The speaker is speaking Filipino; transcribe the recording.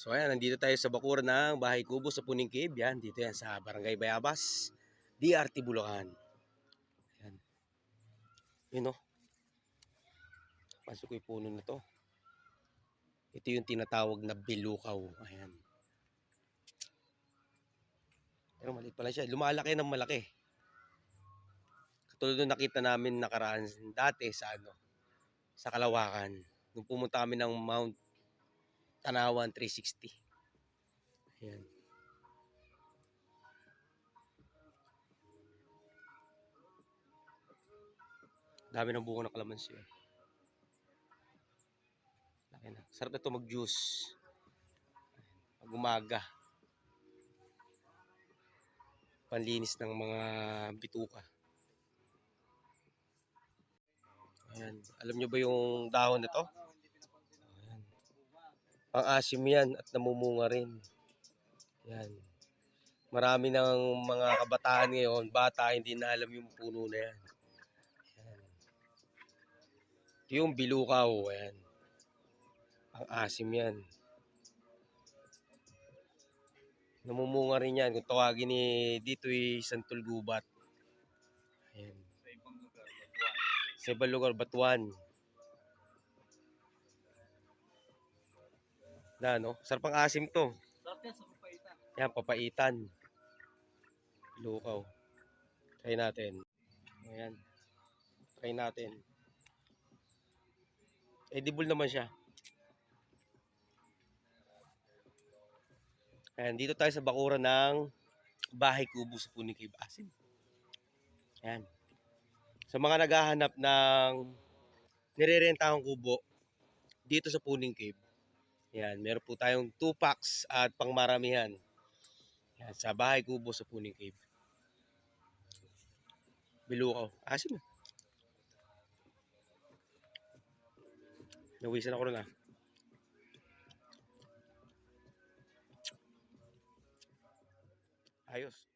So ayan, nandito tayo sa bakuran ng Bahay Kubo sa Puning Cave. Yan, dito yan sa Barangay Bayabas, DRT Bulacan. Yan. Yun o. Pasok ko yung puno na to. Ito yung tinatawag na bilukaw. Ayan. Pero maliit pala siya. Lumalaki ng malaki. Katulad nung nakita namin nakaraan dati sa ano, sa Kalawakan. Nung pumunta kami ng Mount Tanawan 360. Ayan. Dami ng bunga ng kalamansi. oh. Laki na. Sarap na ito mag-juice. Pag umaga. Panlinis ng mga bituka. Ayan. Alam nyo ba yung dahon nito? Ayan. Pang-asim yan at namumunga rin. Yan. Marami ng mga kabataan ngayon, bata, hindi na alam yung puno na yan. Ito yung bilukaw. Ayan. Pang-asim yan. Namumunga rin yan. Kung tawagin ni Ditoy Santol Gubat. Ayan. Sa ibang lugar, Batuan. Na, no? Sarap ang asim to. Sarap yan sa papaitan. Yan, papaitan. Lukaw. Try natin. Ayan. Try natin. Edible naman siya. Ayan, dito tayo sa bakuran ng bahay kubo sa Puning Cave Asin. Ayan. Sa mga naghahanap ng nirerentahang kubo dito sa Puning Cave. Ayan, meron po tayong 2 packs at pangmaramihan. Yan, sa bahay kubo sa Puning Cave. Bilukaw. Asim na. Nawisan ako rin ah. Ayos.